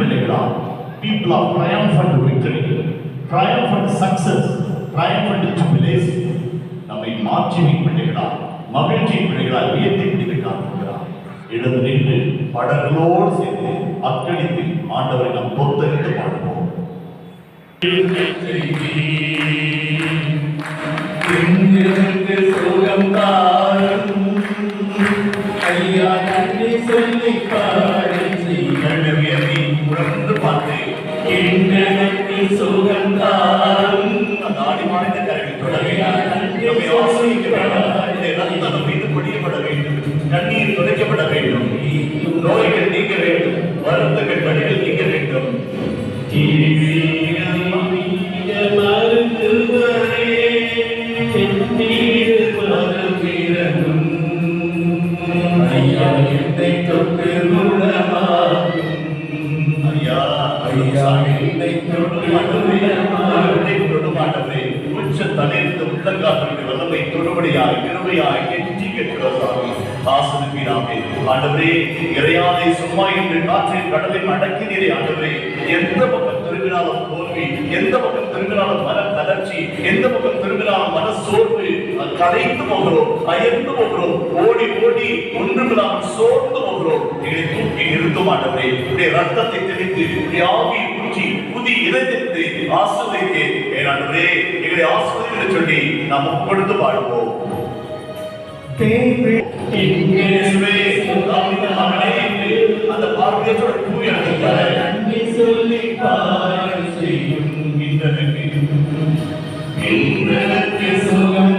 பிள்ளைகளா? பீப்புள் வெற்றியின் பிள்ளைகளா people of triumphant victory. Triumphant success. Triumphant jubilation நம்மை மாட்சியின் பிள்ளைகளா? மகிழ்ச்சியின் பிள்ளைகளா? உயர்த்தி பிடிக்க காத்திருக்கிறார் எழுந்து நின்று படங்களோடு சேர்ந்து அக்களித்து ஆண்டவரை நாம் பொறுத்தறிந்து பாடுவோம். எங்களுக்கு சுகம் தாரும். ஐயா நன்றி சொல்லி கண்ணீர் துடைக்கப்பட வேண்டும். நோய்கள் வல்லமை தொடுபடியாய் கிருபையாய் கெஞ்சி கெட்டுவதாகும் ஆசனப்பீராமே ஆண்டவரே இறையாதை சும்மா என்று காற்றின் கடலை அடக்கினீரே ஆண்டவரே எந்த பக்கம் திரும்பினாலும் தோல்வி எந்த பக்கம் திரும்பினாலும் மன தளர்ச்சி எந்த பக்கம் திரும்பினாலும் மன சோர்வு கரைந்து போகிறோம் அயர்ந்து போகிறோம் ஓடி ஓடி ஒன்றுமில்லாமல் சோர்ந்து போகிறோம். எங்களை தூக்கி நிறுத்தும் ஆண்டவரே. உடைய ரத்தத்தை தெளித்து உடைய ஆவி ஊற்றி புதிய ஆசிரியத்தை ஆசிர்வதித்து. ஏனாண்டவரே எங்களை ஆசிர்வதித்து சொல்லி நாம் ஒப்படுத்து வாழ்வோம் அந்த பார்வையற்றோட தூய சொல்லி பாடி செய்யும் இன்றனுக்கு எங்களுக்கு சுகம்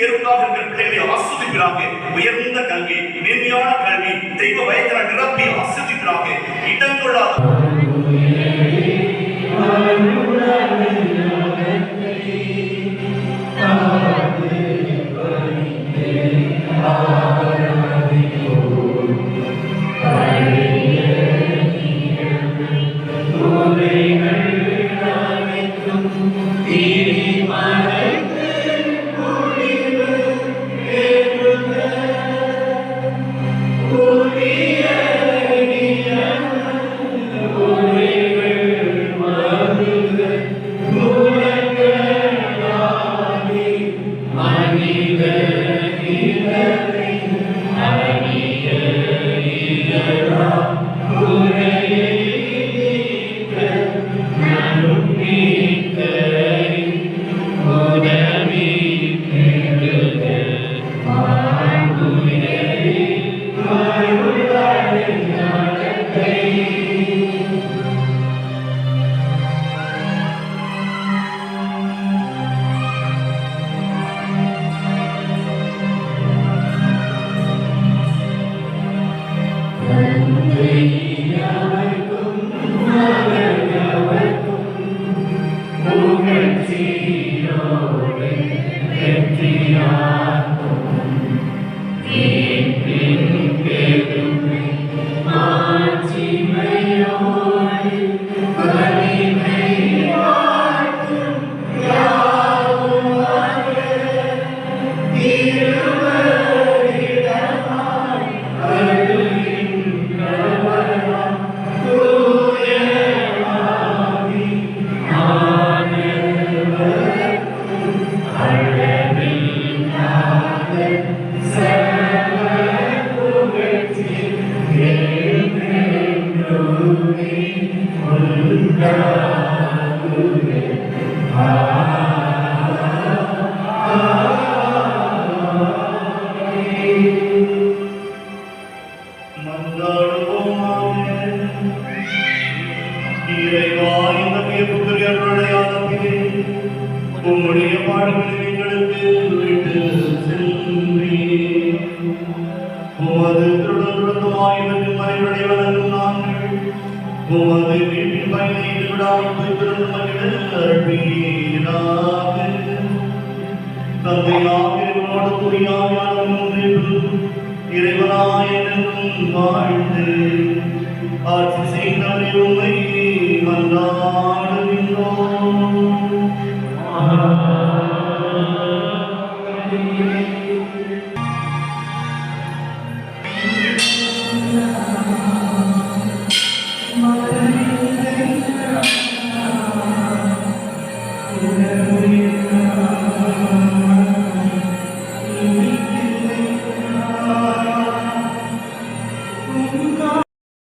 தேர்வுக்காக இருக்கிற பிள்ளைகளை ஆஸ்வதிக்கிறாங்க. உயர்ந்த கல்வி மேன்மையான கல்வி தெய்வ பயத்தின நிரப்பி ஆஸ்வதிக்கிறாங்க. இடம் கொள்ளாத Hallelujah. உம்முடைய பாடல்களை எங்களுக்கு விட்டு சென்றீர். உமது திருடருடனுமாய் மறைவடை வளரும் நாங்கள் உமது வீட்டின் பயனை விடாமல் அருள்வீராக. வாழ்ந்து ஆட்சி செய்தவரை உண்மை மன்றாடுகின்றோம் Amen.